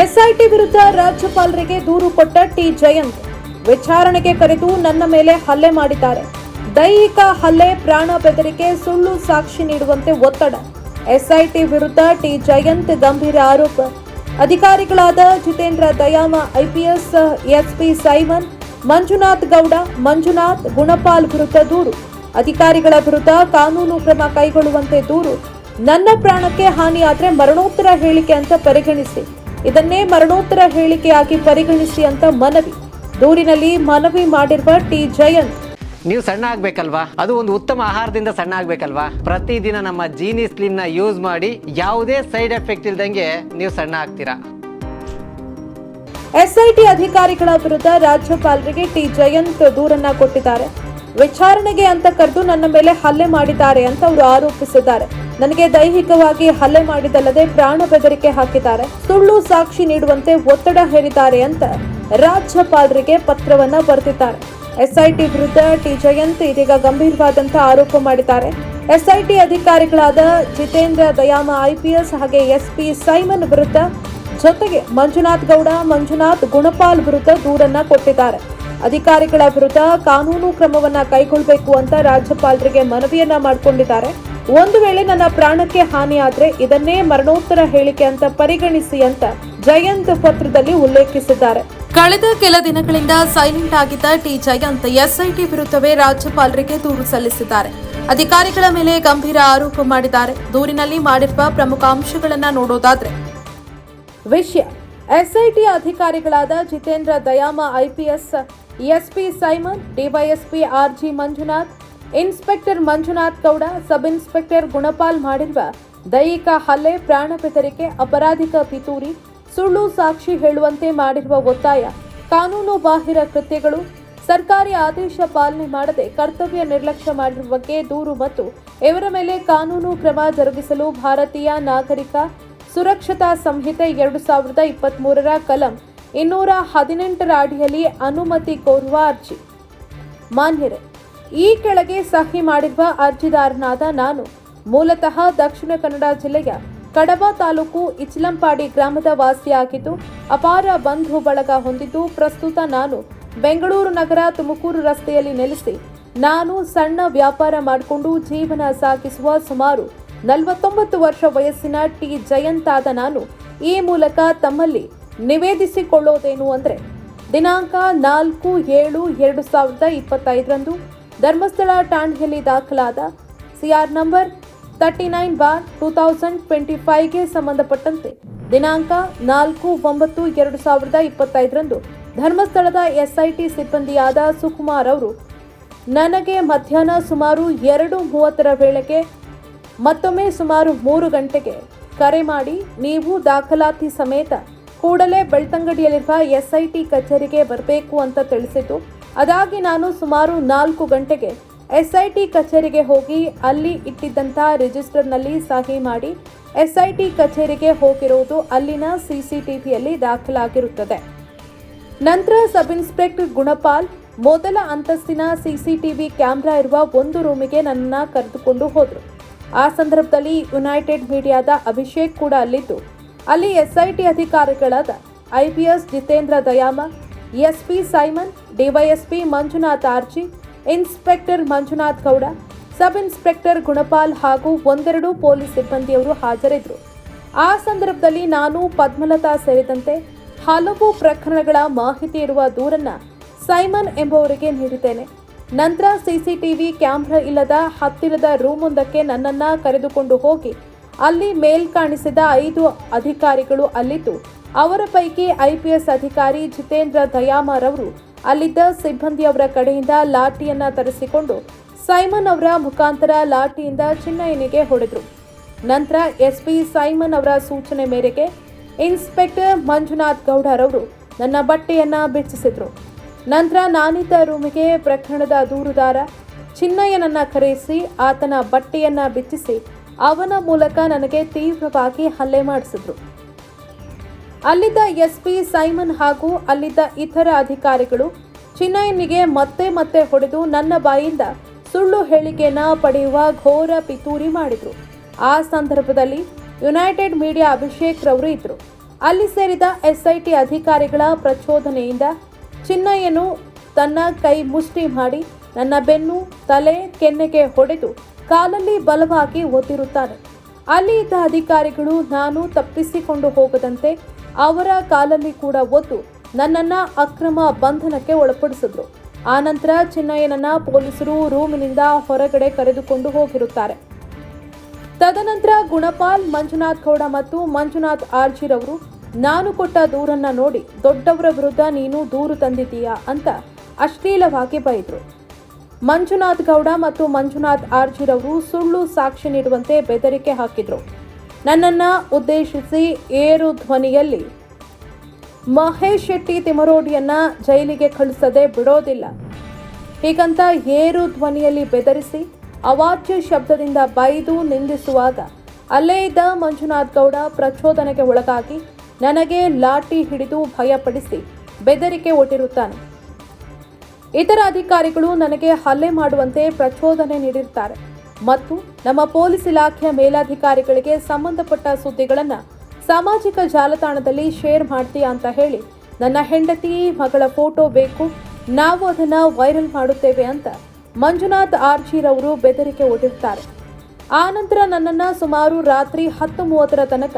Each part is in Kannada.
ಎಸ್ಐಟಿ ವಿರುದ್ಧ ರಾಜ್ಯಪಾಲರಿಗೆ ದೂರು ಕೊಟ್ಟ ಟಿ ಜಯಂತ್. ವಿಚಾರಣೆಗೆ ಕರೆದು ನನ್ನ ಮೇಲೆ ಹಲ್ಲೆ ಮಾಡಿದ್ದಾರೆ. ದೈಹಿಕ ಹಲ್ಲೆ, ಪ್ರಾಣ ಬೆದರಿಕೆ, ಸುಳ್ಳು ಸಾಕ್ಷಿ ನೀಡುವಂತೆ ಒತ್ತಡ. ಎಸ್ಐಟಿ ವಿರುದ್ಧ ಟಿ ಜಯಂತ್ ಗಂಭೀರ ಆರೋಪ. ಅಧಿಕಾರಿಗಳಾದ Jitendra Dayama, IPS SP Simon, Manjunath Gowda, Manjunath Gunapal ವಿರುದ್ಧ ದೂರು. ಅಧಿಕಾರಿಗಳ ವಿರುದ್ಧ ಕಾನೂನು ಕ್ರಮ ಕೈಗೊಳ್ಳುವಂತೆ ದೂರು. ನನ್ನ ಪ್ರಾಣಕ್ಕೆ ಹಾನಿಯಾದರೆ ಮರಣೋತ್ತರ ಹೇಳಿಕೆ ಅಂತ ಪರಿಗಣಿಸಿ. ಇದನ್ನೇ ಮರಣೋತ್ತರ ಹೇಳಿಕೆಯಾಗಿ ಪರಿಗಣಿಸಿ ಅಂತ ಮನವಿ. ದೂರಿನಲ್ಲಿ ಮನವಿ ಮಾಡಿರುವ ಟಿ ಜಯಂತ್. ನೀವು ಸಣ್ಣ ಆಗ್ಬೇಕಲ್ವಾ? ಅದು ಒಂದು ಉತ್ತಮ ಆಹಾರದಿಂದ ಸಣ್ಣ ಆಗ್ಬೇಕಲ್ವಾ? ಪ್ರತಿದಿನ ನಮ್ಮ ಜೀನಿ ಸ್ಲಿಮ್ನ ಯೂಸ್ ಮಾಡಿ ಯಾವುದೇ ಸೈಡ್ ಎಫೆಕ್ಟ್ ಇಲ್ದಂಗೆ ನೀವು ಸಣ್ಣ ಆಗ್ತೀರಾ? ಎಸ್ಐಟಿ ಅಧಿಕಾರಿಗಳ ವಿರುದ್ಧ ರಾಜ್ಯಪಾಲರಿಗೆ ಟಿ ಜಯಂತ್ ದೂರನ್ನ ಕೊಟ್ಟಿದ್ದಾರೆ. ವಿಚಾರಣೆಗೆ ಅಂತ ಕರೆದು ನನ್ನ ಮೇಲೆ ಹಲ್ಲೆ ಮಾಡಿದ್ದಾರೆ ಅಂತ ಅವರು ಆರೋಪಿಸಿದ್ದಾರೆ. ನನಗೆ ದೈಹಿಕವಾಗಿ ಹಲ್ಲೆ ಮಾಡಿದಲ್ಲದೆ ಪ್ರಾಣ ಬೆದರಿಕೆ ಹಾಕಿದ್ದಾರೆ. ಸುಳ್ಳು ಸಾಕ್ಷಿ ನೀಡುವಂತೆ ಒತ್ತಡ ಹೇರಿದ್ದಾರೆ ಅಂತ ರಾಜ್ಯಪಾಲರಿಗೆ ಪತ್ರವನ್ನ ಬರೆದಿದ್ದಾರೆ. ಎಸ್ಐಟಿ ವಿರುದ್ಧ ಟಿ ಜಯಂತ್ ಇದೀಗ ಗಂಭೀರವಾದಂತಹ ಆರೋಪ ಮಾಡಿದ್ದಾರೆ. ಎಸ್ಐಟಿ ಅಧಿಕಾರಿಗಳಾದ ಜಿತೇಂದ್ರ ದಯಾಮ ಐಪಿಎಸ್ ಹಾಗೆ ಎಸ್ಪಿ ಸೈಮನ್ ವಿರುದ್ಧ ಜೊತೆಗೆ ಮಂಜುನಾಥ್ ಗೌಡ, ಮಂಜುನಾಥ್ ಗುಣಪಾಲ್ ವಿರುದ್ಧ ದೂರನ್ನ ಕೊಟ್ಟಿದ್ದಾರೆ. ಅಧಿಕಾರಿಗಳ ವಿರುದ್ಧ ಕಾನೂನು ಕ್ರಮವನ್ನ ಕೈಗೊಳ್ಳಬೇಕು ಅಂತ ರಾಜ್ಯಪಾಲರಿಗೆ ಮನವಿಯನ್ನ ಮಾಡಿಕೊಂಡಿದ್ದಾರೆ. ಒಂದು ವೇಳೆ ನನ್ನ ಪ್ರಾಣಕ್ಕೆ ಹಾನಿಯಾದ್ರೆ ಇದನ್ನೇ ಮರಣೋತ್ತರ ಹೇಳಿಕೆ ಅಂತ ಪರಿಗಣಿಸಿ ಅಂತ ಜಯಂತ್ ಪತ್ರದಲ್ಲಿ ಉಲ್ಲೇಖಿಸಿದ್ದಾರೆ. ಕಳೆದ ಕೆಲ ದಿನಗಳಿಂದ ಸೈಲೆಂಟ್ ಆಗಿದ್ದ ಟಿ ಜಯಂತ್ ಎಸ್ಐಟಿ ವಿರುದ್ಧವೇ ರಾಜ್ಯಪಾಲರಿಗೆ ದೂರು ಸಲ್ಲಿಸಿದ್ದಾರೆ. ಅಧಿಕಾರಿಗಳ ಮೇಲೆ ಗಂಭೀರ ಆರೋಪ ಮಾಡಿದ್ದಾರೆ. ದೂರಿನಲ್ಲಿ ಮಾಡಿರುವ ಪ್ರಮುಖ ಅಂಶಗಳನ್ನ ನೋಡೋದಾದ್ರೆ. ವಿಷಯ. ಎಸ್ಐಟಿ ಅಧಿಕಾರಿಗಳಾದ Jitendra Dayama IPS SP Simon DYSP RG Manjunath inspector Manjunath Gowda sub inspector Gunapal ಮಾಡಿರುವ ದೈಹಿಕ ಹಲ್ಲೆ, ಪ್ರಾಣ ಬೆದರಿಕೆ ಅಪರಾಧಿಕ ಪಿತೂರಿ, ಸುಳ್ಳು ಸಾಕ್ಷಿ ಹೇಳುವಂತೆ ಮಾಡಿರುವ ಒತ್ತಾಯ, ಕಾನೂನು ಬಾಹಿರ ಕೃತ್ಯಗಳು, ಸರ್ಕಾರಿ ಆದೇಶ ಪಾಲನೆ ಮಾಡದೆ ಕರ್ತವ್ಯ ನಿರ್ಲಕ್ಷ್ಯ ಮಾಡಿರುವ ಬಗ್ಗೆ ದೂರು ಮತ್ತು ಇವರ ಮೇಲೆ ಕಾನೂನು ಕ್ರಮ ಜರುಗಿಸಲು ಭಾರತೀಯ ನಾಗರಿಕ ಸುರಕ್ಷತಾ ಸಂಹಿತೆ ಎರಡು ಸಾವಿರದ ಇಪ್ಪತ್ಮೂರರ ಕಲಂ ಇನ್ನೂರ ಹದಿನೆಂಟರ ಅಡಿಯಲ್ಲಿ ಅನುಮತಿ ಕೋರುವ ಅರ್ಜಿ. ಮಾನ್ಯರೇ, ಈ ಕೆಳಗೆ ಸಹಿ ಮಾಡಿರುವ ಅರ್ಜಿದಾರನಾದ ನಾನು ಮೂಲತಃ ದಕ್ಷಿಣ ಕನ್ನಡ ಜಿಲ್ಲೆಯ ಕಡಬ ತಾಲೂಕು ಇಚ್ಲಂಪಾಡಿ ಗ್ರಾಮದ ವಾಸಿಯಾಗಿದ್ದು, ಅಪಾರ ಬಂಧು ಬಳಗ ಹೊಂದಿದ್ದು, ಪ್ರಸ್ತುತ ನಾನು ಬೆಂಗಳೂರು ನಗರ ತುಮಕೂರು ರಸ್ತೆಯಲ್ಲಿ ನೆಲೆಸಿ ನಾನು ಸಣ್ಣ ವ್ಯಾಪಾರ ಮಾಡಿಕೊಂಡು ಜೀವನ ಸಾಗಿಸುವ ಸುಮಾರು ನಲವತ್ತೊಂಬತ್ತು ವರ್ಷ ವಯಸ್ಸಿನ ಟಿ ಜಯಂತಾದ ನಾನು ಈ ಮೂಲಕ ತಮ್ಮಲ್ಲಿ ನಿವೇದಿಸಿಕೊಳ್ಳೋದೇನು ಅಂದರೆ ದಿನಾಂಕ ನಾಲ್ಕು ಏಳು ಎರಡು ಸಾವಿರದ ಇಪ್ಪತ್ತೈದರಂದು ಧರ್ಮಸ್ಥಳ ಠಾಣೆಯಲ್ಲಿ ದಾಖಲಾದ CR number thirty nine bar two thousand twenty ಫೈವ್ಗೆ ಸಂಬಂಧಪಟ್ಟಂತೆ ದಿನಾಂಕ ನಾಲ್ಕು ಒಂಬತ್ತು ಎರಡು ಸಾವಿರದ ಇಪ್ಪತ್ತೈದರಂದು ಧರ್ಮಸ್ಥಳದ ಎಸ್ಐಟಿ ಸಿಬ್ಬಂದಿಯಾದ ಸುಕುಮಾರ್ ಅವರು, ನನಗೆ ಮಧ್ಯಾಹ್ನ ಸುಮಾರು ಎರಡು ಮೂವತ್ತರ ವೇಳೆಗೆ ಮತ್ತೊಮ್ಮೆ ಸುಮಾರು ಮೂರು ಗಂಟೆಗೆ ಕರೆ ಮಾಡಿ ನೀವು ದಾಖಲಾತಿ ಸಮೇತ ಕೂಡಲೇ ಬೆಳ್ತಂಗಡಿಯಲ್ಲಿರುವ ಎಸ್ಐಟಿ ಕಚೇರಿಗೆ ಬರಬೇಕು ಅಂತ ತಿಳಿಸಿದ್ದು, ಅದಾಗಿ ನಾನು ಸುಮಾರು ನಾಲ್ಕು ಗಂಟೆಗೆ ಎಸ್ಐಟಿ ಕಚೇರಿಗೆ ಹೋಗಿ ಅಲ್ಲಿ ಇಟ್ಟಿದ್ದಂಥ ರಿಜಿಸ್ಟರ್ನಲ್ಲಿ ಸಹಿ ಮಾಡಿ ಎಸ್ಐಟಿ ಕಚೇರಿಗೆ ಹೋಗಿರುವುದು ಅಲ್ಲಿನ ಸಿಸಿಟಿವಿಯಲ್ಲಿ ದಾಖಲಾಗಿರುತ್ತದೆ. ನಂತರ ಸಬ್ ಇನ್ಸ್ಪೆಕ್ಟರ್ ಗುಣಪಾಲ್, ಮೊದಲ ಅಂತಸ್ತಿನ ಸಿಸಿಟಿವಿ ಕ್ಯಾಮ್ರಾ ಇರುವ ಒಂದು ರೂಮಿಗೆ ನನ್ನನ್ನು ಕರೆದುಕೊಂಡು ಹೋದರು. ಆ ಸಂದರ್ಭದಲ್ಲಿ ಯುನೈಟೆಡ್ ಮೀಡಿಯಾದ ಅಭಿಷೇಕ್ ಕೂಡ ಅಲ್ಲಿದ್ದು. ಅಲ್ಲಿ ಎಸ್ಐಟಿ ಅಧಿಕಾರಿಗಳಾದ IPS Jitendra Dayama SP Simon DYSP Manjunath RG, inspector Manjunath Gowda, sub inspector Gunapal ಹಾಗೂ ಒಂದೆರಡು ಪೊಲೀಸ್ ಸಿಬ್ಬಂದಿಯವರು ಹಾಜರಿದ್ದರು. ಆ ಸಂದರ್ಭದಲ್ಲಿ ನಾನು, ಪದ್ಮಲತಾ ಸೇರಿದಂತೆ ಹಲವು ಪ್ರಕರಣಗಳ ಮಾಹಿತಿ ಇರುವ ದೂರನ್ನ ಸೈಮನ್ ಎಂಬುವರಿಗೆ ನೀಡಿದ್ದೇನೆ. ನಂತರ ಸಿಸಿಟಿವಿ ಕ್ಯಾಮ್ರಾ ಇಲ್ಲದ ಹತ್ತಿರದ ರೂಮೊಂದಕ್ಕೆ ನನ್ನನ್ನ ಕರೆದುಕೊಂಡು ಹೋಗಿ ಅಲ್ಲಿ ಮೇಲ್ಕಾಣಿಸಿದ ಐದು ಅಧಿಕಾರಿಗಳು ಅಲ್ಲಿದ್ದು, ಅವರ ಪೈಕಿ ಐಪಿಎಸ್ ಅಧಿಕಾರಿ ಜಿತೇಂದ್ರ ದಯಾಮರ್ ಅವರು ಅಲ್ಲಿದ್ದ ಸಿಬ್ಬಂದಿಯವರ ಕಡೆಯಿಂದ ಲಾಠಿಯನ್ನ ತರಿಸಿಕೊಂಡು ಸೈಮನ್ ಅವರ ಮುಖಾಂತರ ಲಾಠಿಯಿಂದ ಚಿನ್ನಯ್ಯನಿಗೆ ಹೊಡೆದರು. ನಂತರ ಎಸ್ಪಿ ಸೈಮನ್ ಅವರ ಸೂಚನೆ ಮೇರೆಗೆ ಇನ್ಸ್ಪೆಕ್ಟರ್ ಮಂಜುನಾಥ್ ಗೌಡರವರು ನನ್ನ ಬಟ್ಟೆಯನ್ನ ಬಿಚ್ಚಿಸಿದರು. ನಂತರ ನಾನಿದ್ದ ರೂಮಿಗೆ ಪ್ರಕರಣದ ದೂರುದಾರ ಚಿನ್ನಯ್ಯನನ್ನ ಕರೆಸಿ ಆತನ ಬಟ್ಟೆಯನ್ನ ಬಿಚ್ಚಿಸಿ ಅವನ ಮೂಲಕ ನನಗೆ ತೀವ್ರವಾಗಿ ಹಲ್ಲೆ ಮಾಡಿಸಿದ್ರು. ಅಲ್ಲಿದ್ದ ಎಸ್ಪಿ ಸೈಮನ್ ಹಾಗೂ ಅಲ್ಲಿದ್ದ ಇತರ ಅಧಿಕಾರಿಗಳು ಚಿನ್ನಯ್ಯನಿಗೆ ಮತ್ತೆ ಮತ್ತೆ ಹೊಡೆದು ನನ್ನ ಬಾಯಿಂದ ಸುಳ್ಳು ಹೇಳಿಕೆನ ಪಡೆಯುವ ಘೋರ ಪಿತೂರಿ ಮಾಡಿದ್ರು. ಆ ಸಂದರ್ಭದಲ್ಲಿ ಯುನೈಟೆಡ್ ಮೀಡಿಯಾ ಅಭಿಷೇಕ್ ರವರು ಇದ್ರು. ಅಲ್ಲಿ ಸೇರಿದ ಎಸ್ಐಟಿ ಅಧಿಕಾರಿಗಳ ಪ್ರಚೋದನೆಯಿಂದ ಚಿನ್ನಯ್ಯನು ತನ್ನ ಕೈ ಮುಷ್ಟಿ ಮಾಡಿ ನನ್ನ ಬೆನ್ನು, ತಲೆ, ಕೆನ್ನೆಗೆ ಹೊಡೆದು ಕಾಲಲ್ಲಿ ಬಲವಾಗಿ ಒತ್ತಿರುತ್ತಾನೆ ಅಲ್ಲಿ ಇದ್ದ ಅಧಿಕಾರಿಗಳು ನಾನು ತಪ್ಪಿಸಿಕೊಂಡು ಹೋಗದಂತೆ ಅವರ ಕಾಲಲ್ಲಿ ಕೂಡ ಒತ್ತು ನನ್ನನ್ನ ಅಕ್ರಮ ಬಂಧನಕ್ಕೆ ಒಳಪಡಿಸಿದ್ರು. ಆನಂತರ ಚಿನ್ನಯ್ಯನನ್ನ ಪೊಲೀಸರು ರೂಮಿನಿಂದ ಹೊರಗಡೆ ಕರೆದುಕೊಂಡು ಹೋಗಿರುತ್ತಾರೆ. ತದನಂತರ ಗುಣಪಾಲ್, ಮಂಜುನಾಥ್ ಗೌಡ ಮತ್ತು ಮಂಜುನಾಥ್ ಆರ್ಜಿರವರು ನಾನು ಕೊಟ್ಟ ದೂರನ್ನ ನೋಡಿ, ದೊಡ್ಡವರ ವಿರುದ್ಧ ನೀನು ದೂರು ತಂದಿದ್ದೀಯಾ? ಅಂತ ಅಶ್ಲೀಲವಾಗಿ ಬೈದ್ರು. ಮಂಜುನಾಥ್ ಗೌಡ ಮತ್ತು ಮಂಜುನಾಥ್ ಆರ್ಜಿರವರು ಸುಳ್ಳು ಸಾಕ್ಷಿ ನೀಡುವಂತೆ ಬೆದರಿಕೆ ಹಾಕಿದ್ರು. ನನ್ನನ್ನು ಉದ್ದೇಶಿಸಿ ಏರು ಧ್ವನಿಯಲ್ಲಿ, ಮಹೇಶ್ ಶೆಟ್ಟಿ ತಿಮರೋಡಿಯನ್ನ ಜೈಲಿಗೆ ಕಳಿಸದೆ ಬಿಡೋದಿಲ್ಲ. ಹೀಗಂತ ಏರು ಧ್ವನಿಯಲ್ಲಿ ಬೆದರಿಸಿ, ಅವಾಚ್ಯ ಶಬ್ದದಿಂದ ಬೈದು ನಿಂದಿಸುವಾಗ, ಅಲ್ಲೇ ಇದ್ದ ಮಂಜುನಾಥ್ ಗೌಡ ಪ್ರಚೋದನೆಗೆ ಒಳಗಾಗಿ ನನಗೆ ಲಾಠಿ ಹಿಡಿದು ಭಯಪಡಿಸಿ ಬೆದರಿಕೆ ಒಡ್ಡಿರುತ್ತಾನೆ. ಇತರ ಅಧಿಕಾರಿಗಳು ನನಗೆ ಹಲ್ಲೆ ಮಾಡುವಂತೆ ಪ್ರಚೋದನೆ ನೀಡಿರುತ್ತಾರೆ. ಮತ್ತು ನಮ್ಮ ಪೊಲೀಸ್ ಇಲಾಖೆಯ ಮೇಲಾಧಿಕಾರಿಗಳಿಗೆ ಸಂಬಂಧಪಟ್ಟ ಸುದ್ದಿಗಳನ್ನು ಸಾಮಾಜಿಕ ಜಾಲತಾಣದಲ್ಲಿ ಶೇರ್ ಮಾಡ್ತೀಯಾ ಅಂತ ಹೇಳಿ ನನ್ನ ಹೆಂಡತಿ ಮಗಳ ಫೋಟೋ ಬೇಕು, ನಾವು ಅದನ್ನು ವೈರಲ್ ಮಾಡುತ್ತೇವೆ ಅಂತ ಮಂಜುನಾಥ್ ಆರ್ಜಿರವರು ಬೆದರಿಕೆ ಒಡ್ಡಿರ್ತಾರೆ ಆ ನಂತರ ನನ್ನನ್ನು ಸುಮಾರು ರಾತ್ರಿ ಹತ್ತು ಮೂವತ್ತರ ತನಕ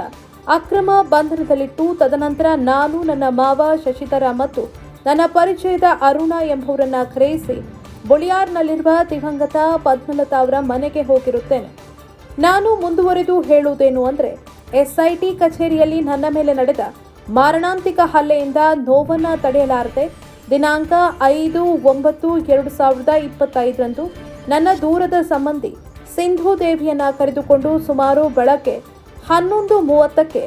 ಅಕ್ರಮ ಬಂಧನದಲ್ಲಿಟ್ಟು, ತದನಂತರ ನಾನು ನನ್ನ ಮಾವ ಶಶಿಧರ ಮತ್ತು ನನ್ನ ಪರಿಚಯದ ಅರುಣ ಎಂಬುವರನ್ನ ಕರೆಯಿಸಿ. ಬುಳಿಯಾರ್ನಲ್ಲಿರುವ ದಿವಂಗತ ಪದ್ಮಲತಾ ಅವರ ಮನೆಗೆ ಹೋಗಿರುತ್ತೇನೆ. ನಾನು ಮುಂದುವರೆದು ಹೇಳುವುದೇನು ಅಂದರೆ, ಎಸ್ಐಟಿ ಕಚೇರಿಯಲ್ಲಿ ನನ್ನ ಮೇಲೆ ನಡೆದ ಮಾರಣಾಂತಿಕ ಹಲ್ಲೆಯಿಂದ ನೋವನ್ನು ತಡೆಯಲಾರದೆ, ದಿನಾಂಕ ಐದು ಒಂಬತ್ತು ಎರಡು ಸಾವಿರದ ಇಪ್ಪತ್ತೈದರಂದು ನನ್ನ ದೂರದ ಸಂಬಂಧಿ ಸಿಂಧು ದೇವಿಯನ್ನು ಕರೆದುಕೊಂಡು ಸುಮಾರು ಬೆಳಗ್ಗೆ ಹನ್ನೊಂದು ಮೂವತ್ತಕ್ಕೆ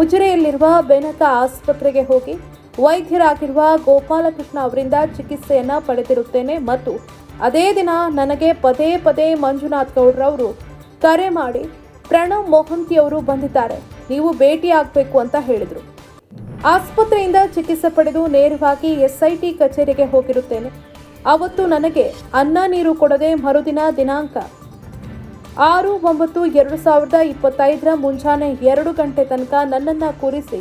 ಉಜಿರೆಯಲ್ಲಿರುವ ಬೆನಕ ಆಸ್ಪತ್ರೆಗೆ ಹೋಗಿ ವೈದ್ಯರಾಗಿರುವ ಗೋಪಾಲಕೃಷ್ಣ ಅವರಿಂದ ಚಿಕಿತ್ಸೆಯನ್ನ ಪಡೆದಿರುತ್ತೇನೆ ಮತ್ತು ಅದೇ ದಿನ ನನಗೆ ಪದೇ ಪದೇ ಮಂಜುನಾಥ್ ಗೌಡ್ರವರು ಕರೆ ಮಾಡಿ ಪ್ರಣವ್ ಮೋಹಂತಿ ಅವರು ಬಂದಿದ್ದಾರೆ. ನೀವು ಭೇಟಿಯಾಗಬೇಕು ಅಂತ ಹೇಳಿದರು. ಆಸ್ಪತ್ರೆಯಿಂದ ಚಿಕಿತ್ಸೆ ಪಡೆದು ನೇರವಾಗಿ ಎಸ್ಐಟಿ ಕಚೇರಿಗೆ ಹೋಗಿರುತ್ತೇನೆ. ಅವತ್ತು ನನಗೆ ಅನ್ನ ನೀರು ಕೊಡದೆ ಮರುದಿನ ದಿನಾಂಕ ಆರು ಒಂಬತ್ತು ಎರಡು ಸಾವಿರದ ಇಪ್ಪತ್ತೈದರ ಮುಂಜಾನೆ ಎರಡು ಗಂಟೆ ತನಕ ನನ್ನನ್ನು ಕೂರಿಸಿ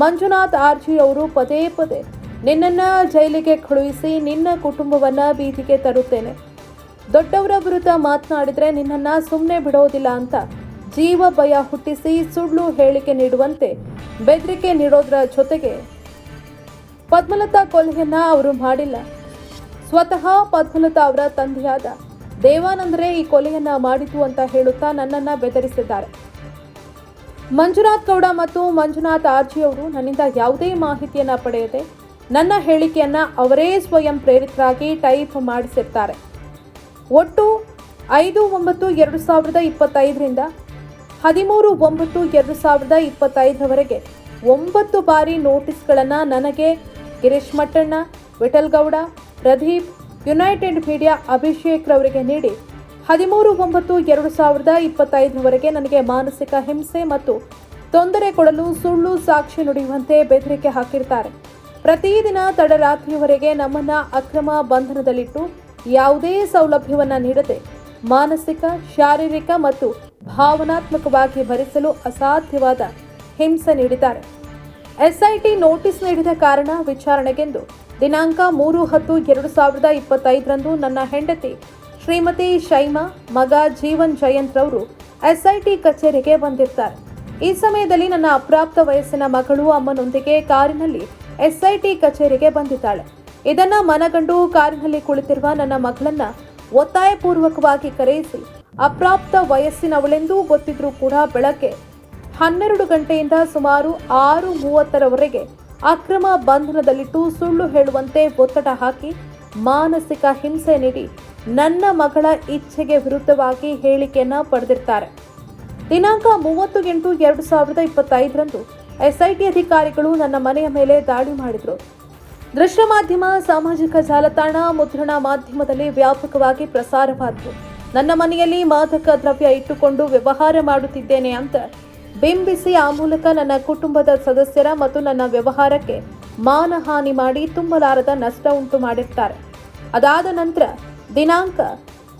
ಮಂಜುನಾಥ್ ಆರ್ಜಿ ಅವರು ಪದೇ ಪದೇ, ನಿನ್ನನ್ನ ಜೈಲಿಗೆ ಕಳುಹಿಸಿ ನಿನ್ನ ಕುಟುಂಬವನ್ನ ಬೀದಿಗೆ ತರುತ್ತೇನೆ. ದೊಡ್ಡವರ ವಿರುದ್ಧ ಮಾತನಾಡಿದ್ರೆ ನಿನ್ನನ್ನು ಸುಮ್ಮನೆ ಬಿಡೋದಿಲ್ಲ ಅಂತ ಜೀವ ಭಯ ಹುಟ್ಟಿಸಿ ಸುಳ್ಳು ಹೇಳಿಕೆ ನೀಡುವಂತೆ ಬೆದರಿಕೆ ನೀಡೋದ್ರ ಜೊತೆಗೆ ಪದ್ಮಲತಾ ಕೊಲೆಯನ್ನ ಅವರು ಮಾಡಿಲ್ಲ. ಸ್ವತಃ ಪದ್ಮಲತಾ ಅವರ ತಂದೆಯಾದ ದೇವಾನಂದರೇ ಈ ಕೊಲೆಯನ್ನ ಮಾಡಿತು ಅಂತ ಹೇಳುತ್ತಾ ನನ್ನನ್ನ ಬೆದರಿಸಿದ್ದಾರೆ. ಮಂಜುನಾಥ್ ಗೌಡ ಮತ್ತು ಮಂಜುನಾಥ್ ಆರ್ಜಿ ಅವರು ನನ್ನಿಂದ ಯಾವುದೇ ಮಾಹಿತಿಯನ್ನು ಪಡೆಯದೆ ನನ್ನ ಹೇಳಿಕೆಯನ್ನು ಅವರೇ ಸ್ವಯಂ ಪ್ರೇರಿತರಾಗಿ ಟೈಪ್ ಮಾಡಿಸಿರ್ತಾರೆ. ಒಟ್ಟು ಐದು ಒಂಬತ್ತು ಎರಡು ಸಾವಿರದ ಇಪ್ಪತ್ತೈದರಿಂದ ಹದಿಮೂರು ಒಂಬತ್ತು ಎರಡು ಸಾವಿರದ ಇಪ್ಪತ್ತೈದರವರೆಗೆ ಒಂಬತ್ತು ಬಾರಿ ನೋಟಿಸ್ಗಳನ್ನು ನನಗೆ ಗಿರೀಶ್ ಮಟ್ಟಣ್ಣ ವಿಠಲ್ಗೌಡ ಪ್ರದೀಪ್, ಯುನೈಟೆಡ್ ಮೀಡಿಯಾ ಅಭಿಷೇಕ್ ರವರಿಗೆ ನೀಡಿ ಹದಿಮೂರು ಒಂಬತ್ತು ಎರಡು ಸಾವಿರದ ಇಪ್ಪತ್ತೈದರವರೆಗೆ ನನಗೆ ಮಾನಸಿಕ ಹಿಂಸೆ ಮತ್ತು ತೊಂದರೆ ಕೊಡಲು ಸುಳ್ಳು ಸಾಕ್ಷಿ ನುಡಿಯುವಂತೆ ಬೆದರಿಕೆ ಹಾಕಿರ್ತಾರೆ ಪ್ರತಿದಿನ ತಡರಾತ್ರಿಯವರೆಗೆ ನಮ್ಮನ್ನ ಅಕ್ರಮ ಬಂಧನದಲ್ಲಿಟ್ಟು ಯಾವುದೇ ಸೌಲಭ್ಯವನ್ನ ನೀಡದೆ ಮಾನಸಿಕ, ಶಾರೀರಿಕ ಮತ್ತು ಭಾವನಾತ್ಮಕವಾಗಿ ಭರಿಸಲು ಅಸಾಧ್ಯವಾದ ಹಿಂಸೆ ನೀಡಿದ್ದಾರೆ. ಎಸ್ಐಟಿ ನೋಟಿಸ್ ನೀಡಿದ ಕಾರಣ ವಿಚಾರಣೆಗೆಂದು ದಿನಾಂಕ ಮೂರು ಹತ್ತು ಎರಡು ಸಾವಿರದ ಇಪ್ಪತ್ತೈದರಂದು ನನ್ನ ಹೆಂಡತಿ ಶ್ರೀಮತಿ ಶೈಮಾ, ಮಗ ಜೀವನ್ ಜಯಂತ್ ರವರು ಎಸ್ಐಟಿ ಕಚೇರಿಗೆ ಬಂದಿರ್ತಾರೆ. ಈ ಸಮಯದಲ್ಲಿ ನನ್ನ ಅಪ್ರಾಪ್ತ ವಯಸ್ಸಿನ ಮಗಳು ಅಮ್ಮನೊಂದಿಗೆ ಕಾರಿನಲ್ಲಿ ಎಸ್ಐಟಿ ಕಚೇರಿಗೆ ಬಂದಿದ್ದಾಳೆ. ಇದನ್ನ ಮನಗಂಡು ಕಾರಿನಲ್ಲಿ ಕುಳಿತಿರುವ ನನ್ನ ಮಗಳನ್ನ ಒತ್ತಾಯಪೂರ್ವಕವಾಗಿ ಕರೆಯಿಸಿ, ಅಪ್ರಾಪ್ತ ವಯಸ್ಸಿನವಳೆಂದೂ ಗೊತ್ತಿದ್ರೂ ಕೂಡ ಬೆಳಗ್ಗೆ ಹನ್ನೆರಡು ಗಂಟೆಯಿಂದ ಸುಮಾರು ಆರು ಮೂವತ್ತರವರೆಗೆ ಅಕ್ರಮ ಬಂಧನದಲ್ಲಿಟ್ಟು ಸುಳ್ಳು ಹೇಳುವಂತೆ ಒತ್ತಡ ಹಾಕಿ ಮಾನಸಿಕ ಹಿಂಸೆ ನೀಡಿ ನನ್ನ ಮಗಳ ಇಚ್ಛೆಗೆ ವಿರುದ್ಧವಾಗಿ ಹೇಳಿಕೆಯನ್ನ ಪಡೆದಿರ್ತಾರೆ. ದಿನಾಂಕ ಮೂವತ್ತು ಎಂಟು ಎರಡು ಸಾವಿರದ ಇಪ್ಪತ್ತೈದರಂದು ಎಸ್ಐಟಿ ಅಧಿಕಾರಿಗಳು ನನ್ನ ಮನೆಯ ಮೇಲೆ ದಾಳಿ ಮಾಡಿದರು. ದೃಶ್ಯ ಮಾಧ್ಯಮ, ಸಾಮಾಜಿಕ ಜಾಲತಾಣ, ಮುದ್ರಣ ಮಾಧ್ಯಮದಲ್ಲಿ ವ್ಯಾಪಕವಾಗಿ ಪ್ರಸಾರವಾದವು ನನ್ನ ಮನೆಯಲ್ಲಿ ಮಾದಕ ದ್ರವ್ಯ ಇಟ್ಟುಕೊಂಡು ವ್ಯವಹಾರ ಮಾಡುತ್ತಿದ್ದೇನೆ ಅಂತ ಬಿಂಬಿಸಿ ಆ ಮೂಲಕ ನನ್ನ ಕುಟುಂಬದ ಸದಸ್ಯರ ಮತ್ತು ನನ್ನ ವ್ಯವಹಾರಕ್ಕೆ ಮಾನಹಾನಿ ಮಾಡಿ ತುಂಬಲಾರದ ನಷ್ಟ ಉಂಟು ಮಾಡಿರ್ತಾರೆ. ಅದಾದ ನಂತರ ದಿನಾಂಕ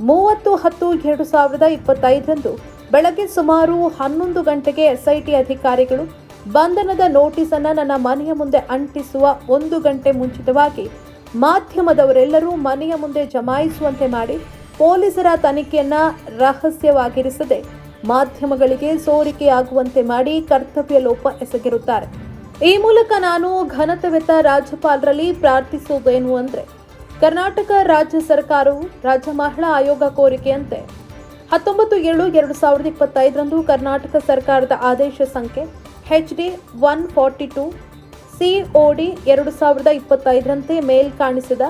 ಮೂವತ್ತು ಹತ್ತು ಎರಡು ಸಾವಿರದ ಇಪ್ಪತ್ತೈದರಂದು ಬೆಳಗ್ಗೆ ಸುಮಾರು ಹನ್ನೊಂದು ಗಂಟೆಗೆ ಎಸ್ಐಟಿ ಅಧಿಕಾರಿಗಳು ಬಂಧನದ ನೋಟಿಸ್ ಅನ್ನ ನನ್ನ ಮನೆಯ ಮುಂದೆ ಅಂಟಿಸುವ ಒಂದು ಗಂಟೆ ಮುಂಚಿತವಾಗಿ ಮಾಧ್ಯಮದವರೆಲ್ಲರೂ ಮನೆಯ ಮುಂದೆ ಜಮಾಯಿಸುವಂತೆ ಮಾಡಿ ಪೊಲೀಸರ ತನಿಖೆಯನ್ನ ರಹಸ್ಯವಾಗಿರಿಸದೆ ಮಾಧ್ಯಮಗಳಿಗೆ ಸೋರಿಕೆಯಾಗುವಂತೆ ಮಾಡಿ ಕರ್ತವ್ಯ ಲೋಪ ಎಸಗಿರುತ್ತಾರೆ. ಈ ಮೂಲಕ ನಾನು ಘನತೆವೆತ್ತ ರಾಜ್ಯಪಾಲರಲ್ಲಿ ಪ್ರಾರ್ಥಿಸುವುದೇನು ಅಂದ್ರೆ ಕರ್ನಾಟಕ ರಾಜ್ಯ ಸರ್ಕಾರವು ರಾಜ್ಯ ಮಹಿಳಾ ಆಯೋಗ ಕೋರಿಕೆಯಂತೆ ಹತ್ತೊಂಬತ್ತು ಏಳು ಎರಡು ಸಾವಿರದ ಇಪ್ಪತ್ತೈದರಂದು ಕರ್ನಾಟಕ ಸರ್ಕಾರದ ಆದೇಶ ಸಂಖ್ಯೆ H D one forty two COD ಎರಡು ಸಾವಿರದ ಇಪ್ಪತ್ತೈದರಂತೆ ಮೇಲ್ ಕಾಣಿಸಿದ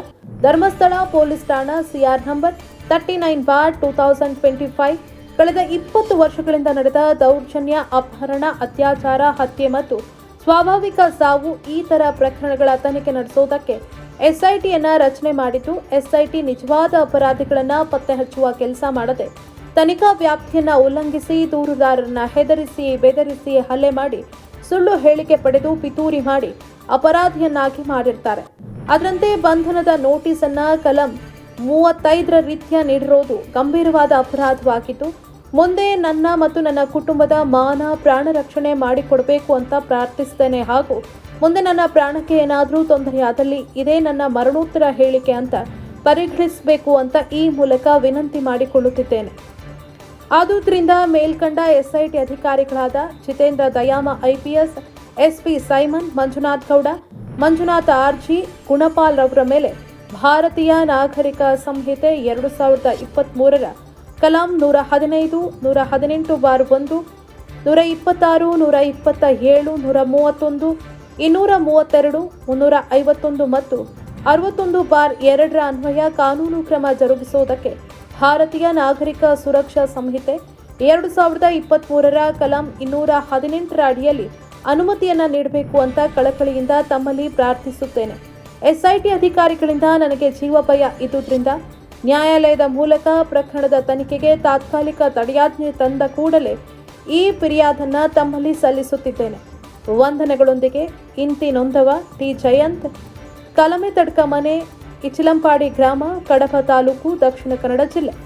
ಧರ್ಮಸ್ಥಳ ಪೊಲೀಸ್ ಠಾಣಾ CR number thirty nine bar two thousand twenty five ಕಳೆದ ಇಪ್ಪತ್ತು ವರ್ಷಗಳಿಂದ ನಡೆದ ದೌರ್ಜನ್ಯ, ಅಪಹರಣ, ಅತ್ಯಾಚಾರ, ಹತ್ಯೆ ಮತ್ತು ಸ್ವಾಭಾವಿಕ ಸಾವು ಈ ಥರ ಪ್ರಕರಣಗಳ ತನಿಖೆ ನಡೆಸುವುದಕ್ಕೆ ಎಸ್ಐಟಿಯನ್ನ ರಚನೆ ಮಾಡಿದ್ದು, ಎಸ್ಐಟಿ ನಿಜವಾದ ಅಪರಾಧಿಗಳನ್ನು ಪತ್ತೆ ಹಚ್ಚುವ ಕೆಲಸ ಮಾಡದೆ ತನಿಖಾ ವ್ಯಾಪ್ತಿಯನ್ನ ಉಲ್ಲಂಘಿಸಿ ದೂರುದಾರರನ್ನ ಹೆದರಿಸಿ, ಬೆದರಿಸಿ ಹಲ್ಲೆ ಮಾಡಿ, ಸುಳ್ಳು ಹೇಳಿಕೆ ಪಡೆದು ಪಿತೂರಿ ಮಾಡಿ ಅಪರಾಧಿಯನ್ನಾಗಿ ಮಾಡಿರ್ತಾರೆ. ಅದರಂತೆ ಬಂಧನದ ನೋಟಿಸ್ ಅನ್ನ ಕಲಂ ಮೂವತ್ತೈದರ ರೀತಿಯ ನೀಡಿರೋದು ಗಂಭೀರವಾದ ಅಪರಾಧವಾಗಿದ್ದು ಮುಂದೆ ನನ್ನ ಮತ್ತು ನನ್ನ ಕುಟುಂಬದ ಮಾನ, ಪ್ರಾಣ ರಕ್ಷಣೆ ಮಾಡಿಕೊಡಬೇಕು ಅಂತ ಪ್ರಾರ್ಥಿಸ್ತೇನೆ. ಹಾಗೂ ಮುಂದೆ ನನ್ನ ಪ್ರಾಣಕ್ಕೆ ಏನಾದರೂ ತೊಂದರೆಯಾದಲ್ಲಿ ಇದೇ ನನ್ನ ಮರಣೋತ್ತರ ಹೇಳಿಕೆ ಅಂತ ಪರಿಗಣಿಸಬೇಕು ಅಂತ ಈ ಮೂಲಕ ವಿನಂತಿ ಮಾಡಿಕೊಳ್ಳುತ್ತಿದ್ದೇನೆ. ಆದುದರಿಂದ ಮೇಲ್ಕಂಡ ಎಸ್ಐಟಿ ಅಧಿಕಾರಿಗಳಾದ Jitendra Dayama, IPS SP Simon, Manjunath Gowda, Manjunath R G, Gunapal ರವರ ಮೇಲೆ ಭಾರತೀಯ ನಾಗರಿಕ ಸಂಹಿತೆ ಎರಡು ಸಾವಿರದ ಇಪ್ಪತ್ತ್ಮೂರರ ಕಲಾಂ ನೂರ ಹದಿನೈದು, ನೂರ ಹದಿನೆಂಟು ಬಾರ್ ಒಂದು, ನೂರ ಇಪ್ಪತ್ತಾರು, ನೂರ ಇಪ್ಪತ್ತ ಏಳು, ನೂರ ಮೂವತ್ತೊಂದು, ಇನ್ನೂರ ಮೂವತ್ತೆರಡು, ಮುನ್ನೂರ ಐವತ್ತೊಂದು ಮತ್ತು ಅರವತ್ತೊಂದು ಬಾರ್ ಎರಡರ ಅನ್ವಯ ಕಾನೂನು ಕ್ರಮ ಜರುಗಿಸುವುದಕ್ಕೆ ಭಾರತೀಯ ನಾಗರಿಕ ಸುರಕ್ಷಾ ಸಂಹಿತೆ ಎರಡು ಸಾವಿರದ ಇಪ್ಪತ್ತ್ಮೂರರ ಕಲಾಂ ಇನ್ನೂರ ಹದಿನೆಂಟರ ಅಡಿಯಲ್ಲಿ ಅನುಮತಿಯನ್ನು ನೀಡಬೇಕು ಅಂತ ಕಳಕಳಿಯಿಂದ ತಮ್ಮಲ್ಲಿ ಪ್ರಾರ್ಥಿಸುತ್ತೇನೆ. ಎಸ್ಐಟಿ ಅಧಿಕಾರಿಗಳಿಂದ ನನಗೆ ಜೀವ ಭಯ ಇದ್ದುದರಿಂದ ನ್ಯಾಯಾಲಯದ ಮೂಲಕ ಪ್ರಕರಣದ ತನಿಖೆಗೆ ತಾತ್ಕಾಲಿಕ ತಡೆಯಾಜ್ಞೆ ತಂದ ಕೂಡಲೇ ಈ ಫಿರ್ಯಾದನ್ನ ತಮ್ಮಲ್ಲಿ ಸಲ್ಲಿಸುತ್ತಿದ್ದೇನೆ. ವಂದನೆಗಳೊಂದಿಗೆ ಇಂತಿ ನೊಂದವ ಟಿ. ಜಯಂತ್. ಕಲಮೆ ತಡ್ಕ ಮನೆ, ಇಚಿಲಂಪಾಡಿ ಗ್ರಾಮ ಕಡಪ ತಾಲೂಕು, ದಕ್ಷಿಣ ಕನ್ನಡ ಜಿಲ್ಲೆ.